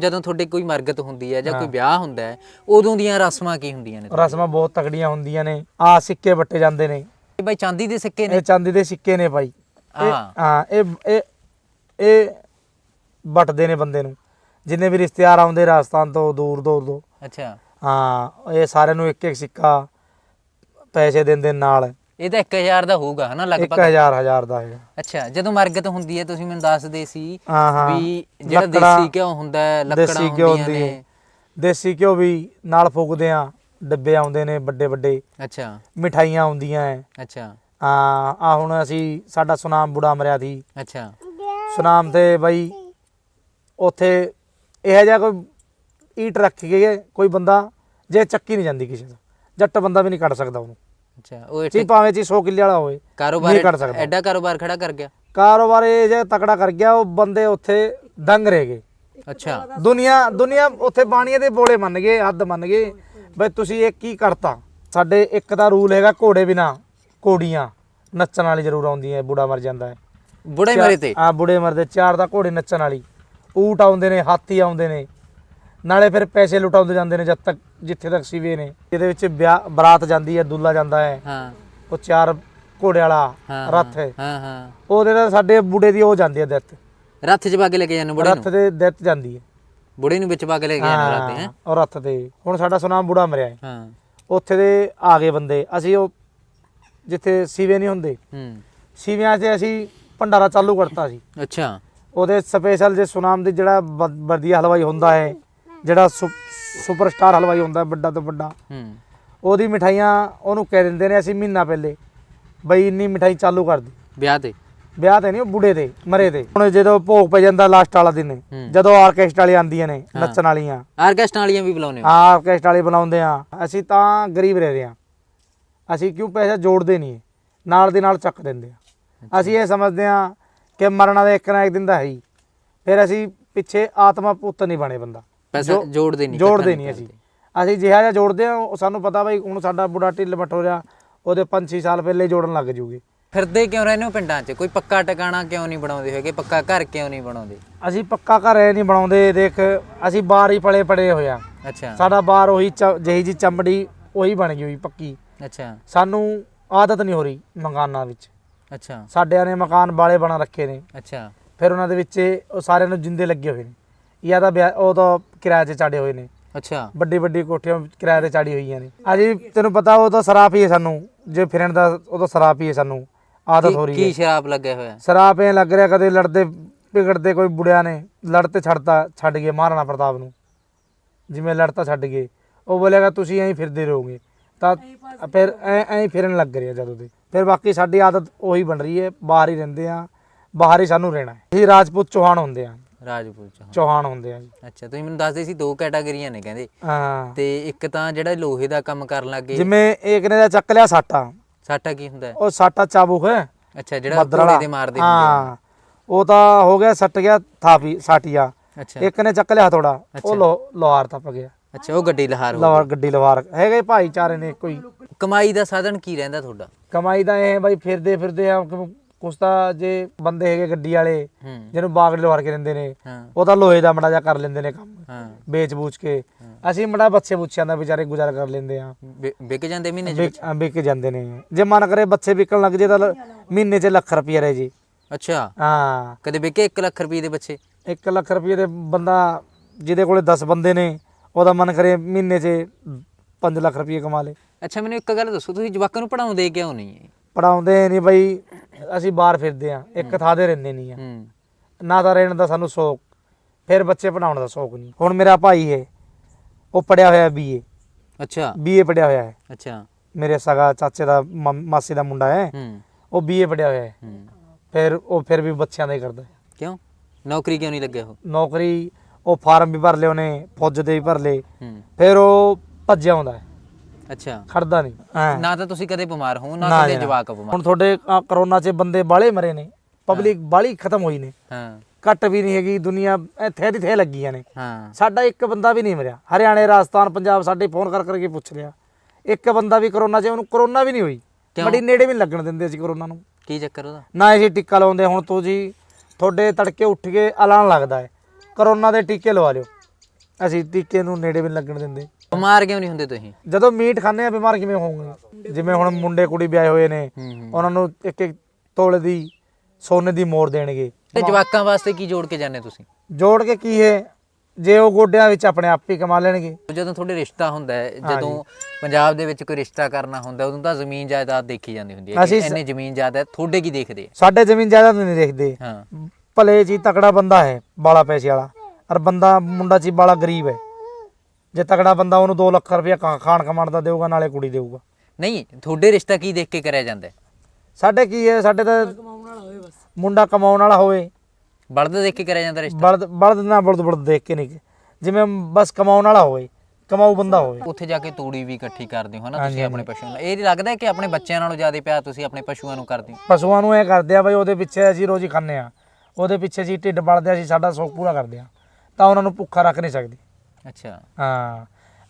ਜਦੋਂ ਤੁਹਾਡੇ ਕੋਈ ਮਰਗਤ ਹੁੰਦੀ ਹੈ ਜਾਂ ਕੋਈ। ਵਿਆਹ ਹੁੰਦਾ ਹੈ ਉਦੋਂ ਦੀਆਂ ਰਸਮਾਂ ਕੀ ਹੁੰਦੀਆਂ ਨੇ? ਰਸਮਾਂ ਬਹੁਤ ਤਕੜੀਆਂ ਹੁੰਦੀਆਂ ਨੇ। ਆ ਸਿੱਕੇ ਵੱਟੇ ਜਾਂਦੇ ਨੇ। ਇਹ ਬਾਈ ਚਾਂਦੀ ਦੇ ਸਿੱਕੇ ਨੇ? ਇਹ ਚਾਂਦੀ ਦੇ ਸਿੱਕੇ ਨੇ ਭਾਈ ਇਹ- ਹਾਂ। ਹਾਂ ਇਹ ਇਹ ਇਹ ਵੱਟਦੇ ਨੇ ਬੰਦੇ ਨੂੰ। ਜਿੰਨੇ ਵੀ ਰਿਸ਼ਤੇਦਾਰ ਆਉਂਦੇ ਰਾਜਸਥਾਨ ਤੋਂ ਦੂਰ ਦੂਰ ਤੋਂ। ਅੱਛਾ। ਹਾਂ ਇਹ ਸਾਰਿਆਂ ਨੂੰ ਇੱਕ ਇੱਕ ਸਿੱਕਾ ਪੈਸੇ ਦਿੰਦੇ ਨਾਲ। ਇਹ ਤਾਂ 1000 ਦਾ ਹੋਊਗਾ ਹਨਾ ਲਗਭਗ? 1000 ਹਜ਼ਾਰ ਦਾ ਹੈ ਅੱਛਾ ਜਦੋਂ ਮਰਗਤ ਹੁੰਦੀ ਹੈ ਤੁਸੀਂ ਮੈਨੂੰ ਦੱਸਦੇ ਸੀ ਵੀ ਜਿਹੜਾ ਦੇਸੀ ਘਿਓ ਹੁੰਦਾ ਹੈ ਲੱਕੜਾਂ ਹੁੰਦੀਆਂ ਹੁੰਦੀ ਨੇ। ਦੇਸੀ ਘਿਓ ਵੀ ਨਾਲ ਫੂਕਦੇ ਆ ਡੱਬੇ ਆਉਂਦੇ ਨੇ ਵੱਡੇ ਵੱਡੇ। ਅੱਛਾ। ਮਿਠਾਈਆਂ ਆਉਂਦੀਆਂ ਐ। ਅੱਛਾ। ਆ ਆ ਹੁਣ ਅਸੀਂ ਸਾਡਾ ਸੁਨਾਮ ਬੁੜਾ ਮਰਿਆ ਸੀ। ਅੱਛਾ। ਸੁਨਾਮ ਤੇ ਬਈ ਉੱਥੇ ਇਹੋ ਜਿਹਾ ਕੋਈ ਈਟ ਰੱਖ ਕੇ ਕੋਈ ਬੰਦਾ ਜੇ ਚੱਕੀ ਨਹੀਂ ਜਾਂਦੀ ਕਿਸੇ ਦਾ ਜੱਟ ਬੰਦਾ ਵੀ ਨਹੀਂ ਕੱਢ ਸਕਦਾ ਉਹਨੂੰ। ਅੱਛਾ ਉਹ ਇੱਥੇ ਭਾਵੇਂ ਚੀ 100 ਕਿੱਲੇ ਵਾਲਾ ਹੋਵੇ ਕਾਰੋਬਾਰ ਨਹੀਂ ਕੱਢ ਸਕਦਾ। ਐਡਾ ਕਾਰੋਬਾਰ ਖੜਾ ਕਰ ਗਿਆ? ਕਾਰੋਬਾਰ ਇਹ ਜੇ ਤਕੜਾ ਕਰ ਗਿਆ ਉਹ ਬੰਦੇ ਉੱਥੇ ਦੰਗ ਰਹਿ ਗਏ। ਅੱਛਾ। ਦੁਨੀਆ ਦੁਨੀਆ ਉੱਥੇ ਬਾਣੀਏ ਦੇ ਬੋਲੇ ਮੰਨ ਗਏ ਹੱਦ ਮੰਨ ਗਏ। ਬਈ ਤੁਸੀਂ ਇਹ ਕੀ ਕਰਤਾ? ਸਾਡੇ ਇੱਕ ਦਾ ਰੂਲ ਹੈਗਾ ਘੋੜੇ ਬਿਨਾ ਘੋੜੀਆਂ ਨੱਚਣ ਵਾਲੀ ਜ਼ਰੂਰ ਆਉਂਦੀ ਹੈ ਬੁੜਾ ਮਰ ਜਾਂਦਾ ਹੈ। ਬੁੜੇ ਮਰੇ ਤੇ? ਆ ਬੁੜੇ ਮਰਦੇ ਚਾਰ ਦਾ ਘੋੜੇ ਨੱਚਣ ਵਾਲੀ। ਊਟ ਆਉਂਦੇ ਨੇ ਹਾਥੀ ਆਉਂਦੇ ਨੇ। ਨਾਲੇ ਫਿਰ ਪੈਸੇ ਲੁਟਾਉਂਦੇ ਜਾਂਦੇ ਨੇ ਜਦ ਤੱਕ ਜਿੱਥੇ ਤੱਕ ਸੀਵੇ ਨੇ। ਇਹਦੇ ਵਿੱਚ ਵਿਆਹ ਬਰਾਤ ਜਾਂਦੀ ਹੈ ਦੁੱਲਾ ਜਾਂਦਾ ਹੈ। ਹਾਂ। ਉਹ ਚਾਰ ਘੋੜੇ ਵਾਲਾ ਹਾਂ ਰੱਥ ਹੈ। ਹਾਂ ਹਾਂ। ਉਹਦੇ ਨਾਲ ਸਾਡੇ ਬੁੜੇ ਦੀ ਉਹ ਜਾਂਦੀ ਹੈ ਦਿੱਤ ਰੱਥ 'ਚ ਪਾ ਕੇ ਲੈ ਕੇ ਜਾਂਦੇ ਬੁੜੇ ਰੱਥ ਨੂੰ? ਦੇ ਦਿੱਤ ਜਾਂਦੀ ਹੈ। ਬੁੜੇ ਨੂੰ ਵਿੱਚ ਪਾ ਕੇ ਲੈ ਕੇ ਜਾਂਦੇ ਰੱਥ ਹੈ? ਹਾਂ ਉਹ ਰੱਥ ਤੇ। ਹੁਣ ਸਾਡਾ ਸੁਨਾਮ ਬੁੜਾ ਮਰਿਆ ਹੈ। ਹਾਂ। ਉੱਥੇ ਦੇ ਆ ਗਏ ਬੰਦੇ। ਅਸੀਂ ਉਹ ਜਿੱਥੇ ਸੀਵੇ ਨਹੀਂ ਹੁੰਦੇ। ਹੂੰ। ਸੀਵਿਆਂ 'ਚ ਅਸੀਂ ਭੰਡਾਰਾ ਚਾਲੂ ਕਰਤਾ ਸੀ। ਅੱਛਾ। ਉਹਦੇ ਸਪੈਸ਼ਲ ਜੇ ਸੁਨਾਮ ਦੀ ਜਿਹੜਾ ਵਧੀਆ ਹਲਵਾਈ ਹੁੰਦਾ ਹੈ ਜਿਹੜਾ ਸੁਪਰਸਟਾਰ ਹਲਵਾਈ ਹੁੰਦਾ ਵੱਡਾ ਤੋਂ ਵੱਡਾ ਹੂੰ। ਉਹਦੀ ਮਿਠਾਈਆਂ ਉਹਨੂੰ ਕਹਿ ਦਿੰਦੇ ਨੇ ਅਸੀਂ ਮਹੀਨਾ ਪਹਿਲੇ ਬਈ ਇੰਨੀ ਮਿਠਾਈ ਚਾਲੂ ਕਰ ਦੀ। ਵਿਆਹ ਤੇ? ਵਿਆਹ ਤੇ ਨਹੀਂ ਉਹ ਬੁੜੇ ਤੇ ਮਰੇ ਤੇ। ਹੁਣ ਜਦੋਂ ਭੋਗ ਪੈ ਜਾਂਦਾ ਲਾਸਟ ਵਾਲਾ ਦਿਨ। ਜਦੋਂ ਆਰਕੈਸਟਰਾ ਵਾਲੀਆਂ ਆਉਂਦੀਆਂ ਨੇ ਨੱਚਣ ਵਾਲੀਆਂ। ਆਰਕੈਸਟਰਾ ਵਾਲੀਆਂ ਵੀ ਬੁਲਾਉਨੇ ਹੋ? ਹਾਂ ਆਰਕੈਸਟਰਾ ਵਾਲੇ ਬਣਾਉਂਦੇ ਆ। ਅਸੀਂ ਤਾਂ ਗਰੀਬ ਰਹਿ ਰਹੇ ਆ। ਅਸੀਂ ਕਿਉਂ ਪੈਸਾ ਜੋੜਦੇ ਨਹੀਂ? ਨਾਲ ਦੀ ਨਾਲ ਚੱਕ ਦਿੰਦੇ ਆ। ਅਸੀਂ ਇਹ ਸਮਝਦੇ ਆ ਕਿ ਮਰਨਾ ਦਾ ਇੱਕ ਨਾ ਇੱਕ ਦਿਨ ਦਾ ਹੈ ਹੀ। ਫਿਰ ਅਸੀਂ ਪਿੱਛੇ ਆਤਮਾ ਪੁੱਤ ਨਹੀਂ ਬਣੇ ਬੰਦਾ। ਪੈਸਾ ਜੋੜਦੇ ਨਹੀਂ ਜੋੜਦੇ ਨਹੀਂ ਅਸੀਂ। ਅਸੀਂ ਜਿਹਾ ਜਿਹਾ ਜੋੜਦੇ ਆ ਉਹ ਸਾਨੂੰ ਪਤਾ ਬਈ ਹੁਣ ਸਾਡਾ ਬੁੜਾ ਢਿੱਲ ਮਟੋਰਿਆ ਉਹਦੇ 5-6 ਸਾਲ ਪਹਿਲੇ ਜੋੜਨ ਲੱਗ ਜੂਗੇ। ਫਿਰਦੇ ਕਿਉਂ ਰਹਿੰਦੇ ਹੋ ਪਿੰਡਾਂ 'ਚ? ਕੋਈ ਪੱਕਾ ਟਿਕਾਣਾ ਕਿਉਂ ਨਹੀਂ ਬਣਾਉਂਦੇ ਹੈਗੇ? ਪੱਕਾ ਘਰ ਕਿਉਂ ਨਹੀਂ ਬਣਾਉਂਦੇ? ਅਸੀਂ ਪੱਕਾ ਘਰ ਐ ਨਹੀਂ ਬਣਾਉਂਦੇ ਦੇਖ ਅਸੀਂ ਬਾਹਰ ਹੀ ਪਲੇ ਪੜੇ ਹੋਇਆ ਅੱਛਾ। ਸਾਡਾ ਬਾਹਰ ਉਹੀ ਜਿਹੀ ਜੀ ਚਮੜੀ ਉਹੀ ਬਣ ਗਈ ਹੋਈ ਪੱਕੀ। ਅੱਛਾ। ਸਾਨੂੰ ਆਦਤ ਨਹੀਂ ਹੋ ਰਹੀ ਮਕਾਨਾਂ ਵਿੱਚ। ਅੱਛਾ। ਸਾਡਿਆਂ ਨੇ ਮਕਾਨ ਬਾਲੇ ਬਣਾ ਰੱਖੇ ਨੇ। ਅੱਛਾ। ਫਿਰ ਉਹਨਾਂ ਦੇ ਵਿੱਚ ਉਹ ਸਾਰਿਆਂ ਨੂੰ ਜਿੰਦੇ ਲੱਗੇ ਹੋਏ ਨੇ। ਜਾਂ ਤਾਂ ਉਹ ਤਾਂ ਕਿਰਾਏ ਤੇ ਚਾੜੇ ਹੋਏ ਨੇ। ਅੱਛਾ। ਵੱਡੀ ਵੱਡੀ ਕੋਠੀਆਂ ਕਿਰਾਏ ਤੇ ਚਾੜੀ ਹੋਈਆਂ ਨੇ। ਅਜੇ ਤੈਨੂੰ ਪਤਾ ਉਹ ਤਾਂ ਸ਼ਰਾਬ ਹੀ ਹੈ ਸਾਨੂੰ। ਜੇ ਫਿਰਨ ਦਾ ਉਹ ਤਾਂ ਸ਼ਰਾਬ ਹੀ ਹੈ ਸਾਨੂੰ। ਆਦਤ ਹੋ ਕੀ- ਰਹੀ ਕੀ ਹੈ। ਸ਼ਰਾਬ ਲੱਗਿਆ ਹੋਇਆ ਸ਼ਰਾਬ ਐ ਲੱਗ ਰਿਹਾ ਕਦੇ ਲੜਦੇ ਵਿਗੜਦੇ ਕੋਈ ਬੁੜਿਆਂ ਨੇ। ਲੜ ਤੇ ਛੱਡਤਾ ਛੱਡ ਗਏ ਮਹਾਰਾਣਾ ਪ੍ਰਤਾਪ ਨੂੰ। ਜਿਵੇਂ ਲੜਤਾ ਛੱਡ ਗਏ। ਉਹ ਬੋਲੇਗਾ ਤੁਸੀਂ ਐਂ ਫਿਰਦੇ ਰਹੋਗੇ। ਤਾਂ ਫਿਰ ਐਂ ਐਂ ਫਿਰਨ ਲੱਗ ਰਿਹਾ ਜਦੋਂ ਦੇ। ਫਿਰ ਬਾਕੀ ਸਾਡੀ ਆਦਤ ਉਹੀ ਬਣ ਰਹੀ ਹੈ। ਬਾਹਰ ਹੀ ਰਹਿੰਦੇ ਆ ਬਾਹਰ ਹੀ ਸਾਨੂੰ ਰਹਿਣਾ ਹੈ। ਅਸੀਂ ਰਾਜਪੂਤ ਚੌਹਾਨ ਹੁੰਦੇ ਆ ਰਾਜਪੂਤ ਚ ਹਾਂ। ਚੌਹਾਨ ਹੁੰਦੇ ਆ ਜੀ। ਅੱਛਾ ਤੁਸੀਂ ਮੈਨੂੰ ਦੱਸਦੇ ਸੀ ਦੋ ਕੈਟਾਗਰੀਆਂ ਨੇ ਕਹਿੰਦੇ। ਹਾਂ। ਤੇ ਇੱਕ ਤਾਂ ਜਿਹੜਾ ਲੋਹੇ ਦਾ ਕੰਮ ਕਰਨ ਲੱਗੇ ਜਿਵੇਂ ਇੱਕ ਨੇ ਦਾ ਚੱਕ ਲਿਆ? ਸਾਟਾ। ਸਾਟਾ ਕੀ ਹੁੰਦਾ? ਹੈ? ਉਹ ਸਾਟਾ ਚਾਬੁਕ ਹੈ। ਅੱਛਾ ਜਿਹੜਾ ਮੱਦਰ ਘੋੜੇ ਦੇ ਮਾਰਦੇ ਹੁੰਦੇ ਹਾਂ। ਉਹ ਤਾਂ ਹੋ ਗਿਆ ਸੱਟ ਗਿਆ ਥਾਪੀ ਸਾਟੀਆ। ਅੱਛਾ। ਇੱਕ ਨੇ ਚੱਕ ਲਿਆ ਥੋੜਾ। ਉਹ ਲੋ ਲੋਹਾਰ ਤੱਪ ਗਿਆ। ਅੱਛਾ ਉਹ ਗੱਡੀ ਲਹਾਰ ਹੋ ਲਵਾਰ ਗੱਡੀ ਲਵਾਰ ਹੈਗੇ ਭਾਈਚਾਰੇ ਨੇ ਕੋਈ ਗਈ। ਕਮਾਈ ਦਾ ਸਾਧਨ ਕੀ ਰਹਿੰਦਾ ਤੁਹਾਡਾ? ਕਮਾਈ ਦਾ ਇਹ ਬਾਈ ਫਿਰਦੇ ਫਿਰਦੇ ਆ ਕਿ ਕੁਛ ਤਾਂ ਜੇ ਬੰਦੇ ਹੈਗੇ ਗੱਡੀ ਵਾਲੇ ਜਿਹਨੂੰ ਬਾਗ ਲਵਾਰ ਕੇ ਰਹਿੰਦੇ ਨੇ ਉਹ ਤਾਂ ਲੋਹੇ ਦਾ ਮੜਾ ਜਾ ਕਰ ਲੈਂਦੇ ਨੇ ਕੰਮ। ਵੇਚ ਬੂਚ ਕੇ। ਅਸੀਂ ਮੜਾ ਬੱਚੇ ਬੁੱਚਿਆਂ ਦਾ ਵਿਚਾਰੇ ਗੁਜ਼ਾਰਾ ਕਰ ਲੈਂਦੇ ਆ ਵਿਕ ਜਾਂਦੇ ਮਹੀਨੇ ਚ ਵਿਕ ਜਾਂਦੇ ਨੇ। ਜੇ ਮਨ ਕਰੇ ਬੱਚੇ ਵਿਕਣ ਲੱਗ ਜੇ ਤਾਂ ਮਹੀਨੇ 'ਚ ਲੱਖ ਰੁਪਏ ਰਹੇ ਜੀ। ਅੱਛਾ। ਹਾਂ। ਕਦੇ ਵਿਕੇ 1 ਲੱਖ ਰੁਪਏ ਦੇ ਬੱਚੇ? 1 ਲੱਖ ਰੁਪਏ ਦੇ ਬੰਦਾ ਜਿਹਦੇ ਕੋਲੇ 10 ਬੰਦੇ ਨੇ ਉਹਦਾ ਮਨ ਕਰੇ ਮਹੀਨੇ 'ਚ 5 ਲੱਖ ਰੁਪਏ ਕਮਾ ਲੇ। ਅੱਛਾ ਮੈਨੂੰ ਇੱਕ ਗੱਲ ਦੱਸੋ ਤੁਸੀਂ ਜਵਾਕਾਂ ਨੂੰ ਪੜਾਉਂਦੇ ਕਿਉਂ ਨਹੀਂ? ਪੜਾਉਂਦੇ ਨਹੀਂ ਬਈ ਅਸੀਂ ਬਾਹਰ ਫਿਰਦੇ ਆ ਇੱਕ ਥਾਂ ਤੇ ਰਹਿੰਦੇ ਨਹੀਂ ਆ ਹੂੰ। ਨਾ ਤਾਂ ਰਹਿਣ ਦਾ ਸਾਨੂੰ ਸ਼ੌਕ ਫਿਰ ਬੱਚੇ ਪੜਾਉਣ ਦਾ ਸ਼ੌਕ ਨਹੀਂ। ਹੁਣ ਮੇਰਾ ਭਾਈ ਹੈ ਉਹ ਪੜਿਆ ਹੋਇਆ ਬੀਏ ਅੱਛਾ। ਬੀਏ ਪੜਿਆ ਹੋਇਆ ਹੈ। ਅੱਛਾ। ਮੇਰੇ ਸਗਾ ਚਾਚੇ ਦਾ ਮ- ਮਾਸੀ ਦਾ ਮੁੰਡਾ ਹੈ ਹੂੰ। ਉਹ ਬੀਏ ਪੜਿਆ ਹੋਇਆ ਹੈ। ਹੂੰ। ਫਿਰ ਉਹ ਫਿਰ ਵੀ ਬੱਚਿਆਂ ਦਾ ਹੀ ਕਰਦਾ ਹੈ। ਕਿਉਂ? ਨੌਕਰੀ ਕਿਉਂ ਨਹੀਂ ਲੱਗਿਆ ਉਹ? ਨੌਕਰੀ ਉਹ ਫਾਰਮ ਵੀ ਭਰ ਲਏ ਉਹਨੇ ਫੌਜ ਦੇ ਵੀ ਭਰ ਲਏ। ਹੂੰ। ਫਿਰ ਉਹ ਭੱਜਿਆ ਆਉਂਦਾ ਹੈ। ਅੱਛਾ। ਖੜਦਾ ਨਹੀਂ। ਹਾਂ ਨਾ ਤਾਂ ਤੁਸੀਂ ਕਦੇ ਬਿਮਾਰ ਹੋ ਨਾ ਨਾ ਕਦੇ ਨਾ। ਜਵਾਕ ਬਿਮਾਰ। ਹੁਣ ਤੁਹਾਡੇ ਆਹ ਕਰੋਨਾ 'ਚ ਬੰਦੇ ਬਾਲੇ ਮਰੇ ਨੇ। ਪਬਲਿਕ ਬਾਲੀ ਖਤਮ ਹੋਈ ਨੇ। ਹਾਂ। ਘੱਟ ਵੀ ਨਹੀਂ ਹੈਗੀ ਦੁਨੀਆ ਇੱਥੇ ਦੀ ਥੇ ਲੱਗੀਆਂ ਨੇ। ਹਾਂ। ਸਾਡਾ ਇੱਕ ਬੰਦਾ ਵੀ ਨਹੀਂ ਮਰਿਆ। ਹਰਿਆਣੇ ਰਾਜਸਥਾਨ ਪੰਜਾਬ ਸਾਡੇ ਫੋਨ ਕਰ ਕਰਕੇ ਪੁੱਛ ਲਿਆ ਇੱਕ ਬੰਦਾ ਵੀ ਕਰੋਨਾ 'ਚ ਉਹਨੂੰ ਕਰੋਨਾ ਵੀ ਨਹੀਂ ਹੋਈ। ਕਿਉਂ? ਬੜੀ ਨੇੜੇ ਵੀ ਨਹੀਂ ਲੱਗਣ ਦਿੰਦੇ ਅਸੀਂ ਕਰੋਨਾ ਨੂੰ। ਕੀ ਚੱਕਰ ਉਹਦਾ? ਨਾ ਅਸੀਂ ਟੀਕਾ ਲਾਉਂਦੇ ਹੁਣ ਤੂੰ ਜੀ ਤੁਹਾਡੇ ਤੜਕੇ ਉੱਠ ਕੇ ਐਲਾਨ ਲੱਗਦਾ ਹੈ। ਕਰੋਨਾ ਦੇ ਟੀਕੇ ਲਵਾ ਲਿਓ। ਅਸੀਂ ਟੀਕੇ ਨੂੰ ਨੇੜੇ ਵੀ ਨੀ ਲੱਗਣ ਦਿੰਦੇ। ਬਿਮਾਰ ਕਿਉਂ ਨਹੀਂ ਹੁੰਦੇ ਤੁਸੀਂ? ਜਦੋਂ ਮੀਟ ਖਾਂਦੇ ਆ ਬਿਮਾਰ ਕਿਵੇਂ ਹੋਵਾਂਗੇ ਜਿਵੇਂ ਹੁਣ ਮੁੰਡੇ ਕੁੜੀ ਵਿਆਹੇ ਹੋਏ ਨੇ ਉਹਨਾਂ ਨੂੰ ਇੱਕ ਇੱਕ ਤੋਲੇ ਦੀ ਸੋਨੇ ਦੀ ਮੋਰ ਦੇਣਗੇ। ਤੇ ਜਵਾਕਾਂ ਵਾਸਤੇ ਕੀ ਜੋੜ ਕੇ ਜਾਂਦੇ ਤੁਸੀਂ? ਜੋੜ ਕੇ ਕੀ ਹੈ? ਜੇ ਉਹ ਗੋਡਿਆਂ ਵਿੱਚ ਆਪਣੇ ਆਪ ਹੀ ਕਮਾ ਲੈਣਗੇ। ਜਦੋਂ ਤੁਹਾਡੇ ਰਿਸ਼ਤਾ ਹੁੰਦਾ ਹੈ ਜਦੋਂ ਪੰਜਾਬ ਦੇ ਵਿੱਚ ਕੋਈ ਰਿਸ਼ਤਾ ਕਰਨਾ ਹੁੰਦਾ ਉਦੋਂ ਤਾਂ ਜ਼ਮੀਨ ਜਾਇਦਾਦ ਦੇਖੀ ਜਾਂਦੀ ਹੁੰਦੀ ਹੈ ਕਿ ਇੰਨੇ ਜ਼ਮੀਨ ਜਾਇਦਾਦ ਤੁਹਾਡੇ ਕੀ ਦੇਖਦੇ ਆ ਸਾਡੇ ਜ਼ਮੀਨ ਜਾਇਦਾਦ ਨਹੀਂ ਦੇਖਦੇ। ਹਾਂ। ਭਲੇ ਜੀ ਤਕੜਾ ਬੰਦਾ ਹੈ ਬਾਲਾ ਪੈਸੇ ਵਾਲਾ। ਔਰ ਬੰਦਾ ਮੁੰਡਾ ਜੀ ਬਾਲਾ ਗਰੀਬ ਹੈ। ਜੇ ਤਕੜਾ ਬੰਦਾ ਉਹਨੂੰ 2 ਲੱਖ ਰੁਪਇਆ ਖਾਣ ਕਮਾਣ ਦਾ ਦੇਊਗਾ ਨਾਲੇ ਕੁੜੀ ਦੇਊਗਾ। ਨਹੀਂ ਤੁਹਾਡੇ ਰਿਸ਼ਤਾ ਕੀ ਦੇਖ ਕੇ ਕਰਿਆ ਜਾਂਦਾ ਹੈ? ਸਾਡੇ ਕੀ ਹੈ? ਸਾਡੇ ਤਾਂ ਮੁੰਡਾ ਕਮਾਉਣ ਵਾਲਾ ਹੋਵੇ ਬਲਦ ਦੇਖ ਕੇ ਕਰਿਆ ਜਾਂਦਾ ਰਿਸ਼ਤਾ? ਬਲਦ ਬਲਦ ਨਾ ਬਲਦ ਬਲਦ ਦੇਖ ਕੇ ਨਹੀਂ। ਜਿਵੇਂ ਬਸ ਕਮਾਉਣ ਵਾਲਾ ਹੋਵੇ ਕਮਾਊ ਬੰਦਾ ਹੋਵੇ। ਉੱਥੇ ਜਾ ਕੇ ਤੂੜੀ ਵੀ ਇਕੱਠੀ ਕਰਦੇ ਹੋ ਨਾ ਹਾਂਜੀ, ਤੁਸੀਂ ਆਪਣੇ ਪਸ਼ੂਆਂ ਨਾਲ? ਇਹ ਨਹੀਂ ਲੱਗਦਾ ਕਿ ਆਪਣੇ ਬੱਚਿਆਂ ਨਾਲੋਂ ਜ਼ਿਆਦਾ ਪਿਆਰ ਤੁਸੀਂ ਆਪਣੇ ਪਸ਼ੂਆਂ ਨੂੰ ਕਰਦੇ ਹੋ? ਪਸ਼ੂਆਂ ਨੂੰ ਇਹ ਕਰਦੇ ਆ ਬਈ ਉਹਦੇ ਪਿੱਛੇ ਅਸੀਂ ਰੋਜ਼ ਹੀ ਖਾਂਦੇ ਆ ਉਹਦੇ ਪਿੱਛੇ ਅਸੀਂ ਢਿੱਡ ਬਲਦੇ ਅਸੀਂ ਸਾਡਾ ਸ਼ੌਕ ਪੂਰਾ ਕਰਦੇ ਆ ਤਾਂ ਉਹਨਾਂ ਨੂੰ ਭੁੱਖਾ ਰੱਖ ਨਹੀਂ ਸਕਦੀ। ਅੱਛਾ। ਹਾਂ।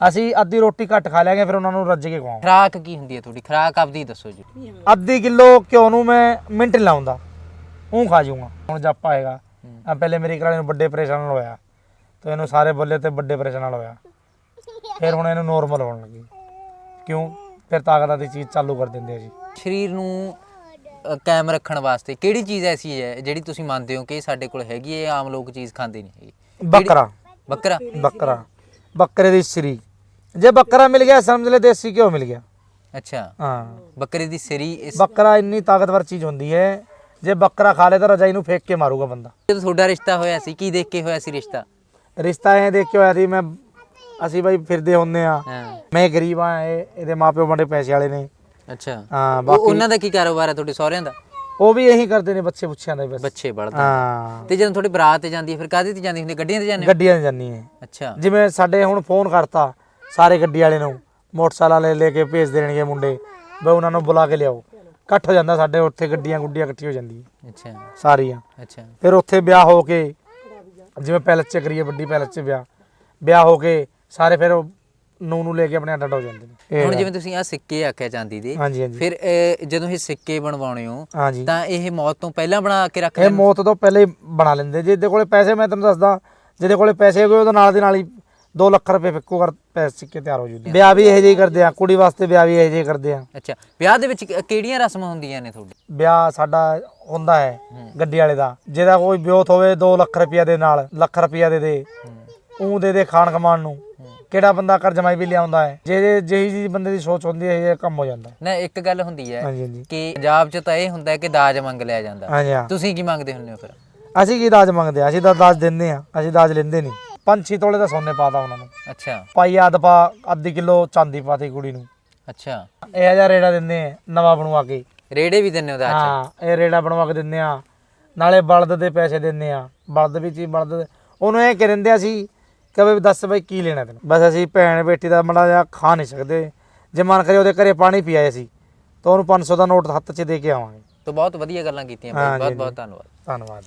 ਅਸੀਂ ਅੱਧੀ ਰੋਟੀ ਘੱਟ ਖਾ ਲਿਆਂਗੇ ਫਿਰ ਉਹਨਾਂ ਨੂੰ ਰੱਜ ਕੇ ਖਵਾਵਾਂ ਖਰਾਕ ਕੀ ਹੁੰਦੀ ਹੈ ਤੁਹਾਡੀ? ਖਰਾਕ ਆਪਦੀ ਦੱਸੋ ਜੀ। ਅੱਧੀ ਕਿਲੋ ਘਿਓ ਨੂੰ ਮੈਂ ਮਿੰਟ ਲਾਉਂਦਾ। ਉਹ ਖਾ ਜਾਊਂਗਾ। ਹੁਣ ਜਾਪਾ ਆਏਗਾ। ਆ ਪਹਿਲੇ ਮੇਰੀ ਘਰ ਨੂੰ ਵੱਡੇ ਆਪਰੇਸ਼ਨ ਨਾਲ ਹੋਇਆ। ਤੇ ਇਹਨੂੰ ਸਾਰੇ ਬੱਲੇ ਤੇ ਵੱਡੇ ਆਪਰੇਸ਼ਨ ਨਾਲ ਹੋਇਆ। ਫਿਰ ਹੁਣ ਇਹਨੂੰ ਨੋਰਮਲ ਹੋਣ ਲੱਗੀ। ਕਿਉਂ? ਫਿਰ ਤਾਕਤ ਦੀ ਚੀਜ਼ ਚਾਲੂ ਕਰ ਦਿੰਦੇ ਆ ਜੀ। ਸਰੀਰ ਨੂੰ ਅ, ਕਾਇਮ ਰੱਖਣ ਵਾਸਤੇ ਕਿਹੜੀ ਚੀਜ਼ ਐਸੀ ਹੈ ਜਿਹੜੀ ਤੁਸੀਂ ਮੰਨਦੇ ਹੋ ਕਿ ਇਹ ਸਾਡੇ ਕੋਲ ਹੈਗੀ ਹੈ ਇਹ ਆਮ ਲੋਕ ਚੀਜ਼ ਖਾਂਦੇ ਨਹੀਂ ਹੈਗੇ? ਬੱਕਰਾ। ਬੱਕਰਾ। ਬੱਕਰਾ ਬੱਕਰੇ। ਦੀ ਸਰੀ। ਜੇ ਬੱਕਰਾ ਮਿਲ ਗਿਆ ਸਮਝ ਲੈ ਦੇਸੀ ਘਿਓ ਮਿਲ ਗਿਆ। ਅੱਛਾ। ਹਾਂ। ਬੱਕਰੇ ਦੀ ਸਰੀ ਇਸ ਬੱਕਰਾ ਇੰਨੀ ਤਾਕਤਵਰ ਚੀਜ਼ ਹੁੰਦੀ ਹੈ ਜੇ ਬੱਕਰਾ ਖਾ ਲੇ ਤਾਂ ਰਜਾਈ ਨੂੰ ਫੇਕ ਕੇ ਮਾਰੂਗਾ ਬੰਦਾ। ਜਦੋਂ ਤੁਹਾਡਾ ਰਿਸ਼ਤਾ ਹੋਇਆ ਸੀ ਕੀ ਦੇਖ ਕੇ ਹੋਇਆ ਸੀ ਰਿਸ਼ਤਾ? ਰਿਸ਼ਤਾ ਐ ਦੇਖ ਕੇ ਹੋਇਆ ਸੀ ਮੈਂ ਅਸੀਂ ਬਾਈ ਫਿਰਦੇ ਹੁੰਦੇ ਆ ਹਾਂ। ਮੈਂ ਗਰੀਬ ਆ ਇਹ ਇਹਦੇ ਮਾਪਿਓ ਬੜੇ ਪੈਸੇ ਵਾਲੇ ਨੇ। ਅੱਛਾ। ਹਾਂ ਉਹ- ਬਾਕੀ ਉਹਨਾਂ ਦਾ ਕੀ ਕਾਰੋਬਾਰ ਹੈ ਤੁਹਾਡੇ ਸਹੁਰਿਆਂ ਦਾ? ਉਹ ਵੀ ਇਹੀ ਕਰਦੇ ਨੇ ਬੱਚੇ ਪੁੱਛਿਆਂ ਦਾ ਹੀ ਬਸ। ਬੱਚੇ ਬਲਦ ਹਾਂ। ਤੇ ਜਦੋਂ ਤੁਹਾਡੀ ਬਰਾਤ ਤੇ ਜਾਂਦੀ ਹੈ ਫਿਰ ਕਾਹਦੇ ਤੇ ਜਾਂਦੀ ਹੁੰਦੀ? ਗੱਡੀਆਂ ਤੇ ਜਾਂਦੇ ਹੋ? ਗੱਡੀਆਂ 'ਚ ਜਾਂਦੀ ਹੈ। ਅੱਛਾ। ਜਿਵੇਂ ਸਾਡੇ ਹੁਣ ਫੋਨ ਕਰਤਾ ਸਾਰੇ ਗੱਡੀ ਵਾਲੇ ਨੂੰ ਮੋਟਰਸਾਈਕਲ ਵਾਲੇ ਲੈ ਕੇ ਭੇਜ ਦੇਣਗੇ ਮੁੰਡੇ ਬਈ ਉਹਨਾਂ ਨੂੰ ਬੁਲਾ ਕੇ ਲਿਆਓ। ਇਕੱਠ ਹੋ ਜਾਂਦਾ ਸਾਡੇ ਉੱਥੇ ਗੱਡੀਆਂ ਗੁੱਡੀਆਂ ਇਕੱਠੀ ਹੋ ਜਾਂਦੀ ਅੱਛਾ। ਸਾਰੀਆਂ। ਅੱਛਾ। ਫਿਰ ਉੱਥੇ ਵਿਆਹ ਹੋ ਕੇ ਜਿਵੇਂ ਪੈਲਸ 'ਚ ਕਰੀਏ ਵੱਡੀ ਪੈਲਸ 'ਚ ਵਿਆਹ। ਵਿਆਹ ਹੋ ਕੇ ਸਾਰੇ ਫਿਰ ਉਹ ਨੂੰ ਨੂੰ ਲੈ ਕੇ ਆਪਣੇ ਅੱਡ ਅੱਡ ਹੋ ਜਾਂਦੇ ਨੇ। ਹੁਣ ਜਿਵੇਂ ਤੁਸੀਂ ਆ ਸਿੱਕੇ ਆਖਿਆ ਚਾਂਦੀ ਦੇ ਹਾਂਜੀ ਹਾਂਜੀ। ਫਿਰ ਜਦੋਂ ਇਹ ਸਿੱਕੇ ਬਣਵਾਉਣੇ ਹੋ ਤਾਂ ਇਹ ਮੌਤ ਤੋਂ ਪਹਿਲਾਂ ਬਣਾ ਕੇ ਰੱਖ ਇਹ ਮੌਤ ਤੋਂ ਪਹਿਲੇ ਹੀ ਬਣਾ ਲੈਂਦੇ। ਜੇ ਇਹਦੇ ਕੋਲੇ ਪੈਸੇ ਮੈਂ ਤੈਨੂੰ ਦੱਸਦਾ ਜਿਹਦੇ ਕੋਲੇ ਪੈਸੇ ਹੋਏ ਉਹਦੇ ਨਾਲ ਦੇ ਨਾਲ ਹੀ 2 ਲੱਖ ਰੁਪਏ ਫਿੱਕੋ ਕਰ ਪੈਸੇ ਸਿੱਕੇ ਤਿਆਰ ਹੋ ਜੂਦੇ ਵਿਆਹ ਵੀ ਇਹੋ ਜਿਹੇ ਕਰਦੇ ਆ ਕੁੜੀ ਵਾਸਤੇ ਵਿਆਹ ਵੀ ਇਹੋ ਜਿਹੇ ਕਰਦੇ ਆ। ਅੱਛਾ ਵਿਆਹ ਦੇ ਵਿੱਚ ਕਿਹੜੀਆਂ ਰਸਮਾਂ ਹੁੰਦੀਆਂ ਨੇ ਤੁਹਾਡੇ ਵਿਆਹ ਸਾਡਾ ਹੁੰਦਾ ਹੈ ਗੱਡੀ ਵਾਲੇ ਦਾ। ਜਿਹਦਾ ਕੋਈ ਵਿਆਹ ਹੋਵੇ 2 ਲੱਖ ਰੁਪਇਆ ਦੇ ਨਾਲ ਲੱਖ ਰੁਪਇਆ ਦੇ ਦੇ। ਉਹ ਦੇ ਦੇ ਖਾਣ ਕਮਾਣ ਨੂੰ। ਕਿਹੜਾ ਬੰਦਾ ਕਰ ਜਮਾਈ ਵੀ ਲਿਆਉਂਦਾ ਹੈ ਜੇ ਜਿਹੀ ਜੀ ਬੰਦੇ ਦੀ ਸੋਚ ਹੁੰਦੀ ਹੈ ਇਹ ਕੰਮ ਹੋ ਜਾਂਦਾ। ਹੈ। ਨਾ ਇੱਕ ਗੱਲ ਹੁੰਦੀ ਹੈ ਹਾਂਜੀ ਹਾਂਜੀ। ਕਿ ਪੰਜਾਬ 'ਚ ਤਾਂ ਇਹ ਹੁੰਦਾ ਹੈ ਕਿ ਦਾਜ ਮੰਗ ਲਿਆ ਜਾਂਦਾ। ਹਾਂਜੀ ਹਾਂ। ਤੁਸੀਂ ਕੀ ਮੰਗਦੇ ਹੁੰਦੇ ਹੋ ਫਿਰ? ਅਸੀਂ ਕੀ ਦਾਜ ਮੰਗਦੇ ਆ ਅਸੀਂ ਤਾਂ ਦਾਜ ਦਿੰਦੇ ਆ ਅਸੀਂ ਦਾਜ ਲੈਂਦੇ ਨਹੀਂ। ਪੰਜ ਛੇ ਤੋਲੇ ਦਾ ਸੋਨੇ ਪਾਤਾ ਉਹਨਾਂ ਨੂੰ। ਅੱਛਾ। ਪਾਈ ਅੱਧ ਪਾ ਅੱਧੀ ਕਿਲੋ ਚਾਂਦੀ ਪਾਤੀ ਕੁੜੀ ਨੂੰ। ਅੱਛਾ। ਇਹ ਹਜ਼ਾਰ ਰੇੜਾ ਦਿੰਦੇ ਆ ਨਵਾਂ ਬਣਵਾ ਕੇ। ਰੇੜੇ ਵੀ ਦਿੰਦੇ ਹੋ ਦਾਜ 'ਚ? ਹਾਂ ਇਹ ਰੇੜਾ ਬਣਵਾ ਕੇ ਦਿੰਦੇ ਆ ਨਾਲੇ ਬਲਦ ਦੇ ਪੈਸੇ ਦਿੰਦੇ ਆ ਬਲਦ ਵੀ ਚੀ ਬਲਦ ਦੇ- ਉਹਨੂੰ ਇਹ ਕਹਿੰਦੇ ਅਸੀਂ ਕਿ ਵੀ ਦੱਸ ਬਈ ਕੀ ਲੈਣਾ ਤੈਨੂੰ? ਬਸ ਅਸੀਂ ਭੈਣ ਬੇਟੀ ਦਾ ਮੜਾ ਜਿਹਾ ਖਾ ਨਹੀਂ ਸਕਦੇ। ਜੇ ਮਨ ਕਰੇ ਉਹਦੇ ਘਰੇ ਪਾਣੀ ਪੀ ਆਏ ਸੀ ਤਾਂ ਉਹਨੂੰ 500 ਦਾ ਨੋਟ ਹੱਥ 'ਚ ਦੇ ਕੇ ਆਵਾਂਗੇ। ਤਾਂ ਬਹੁਤ ਵਧੀਆ ਗੱਲਾਂ ਕੀਤੀਆਂ ਬਾਈ ਜੀ, ਬਹੁਤ ਜੀ। ਬਹੁਤ ਧੰਨਵਾਦ। ਧੰਨਵਾਦ।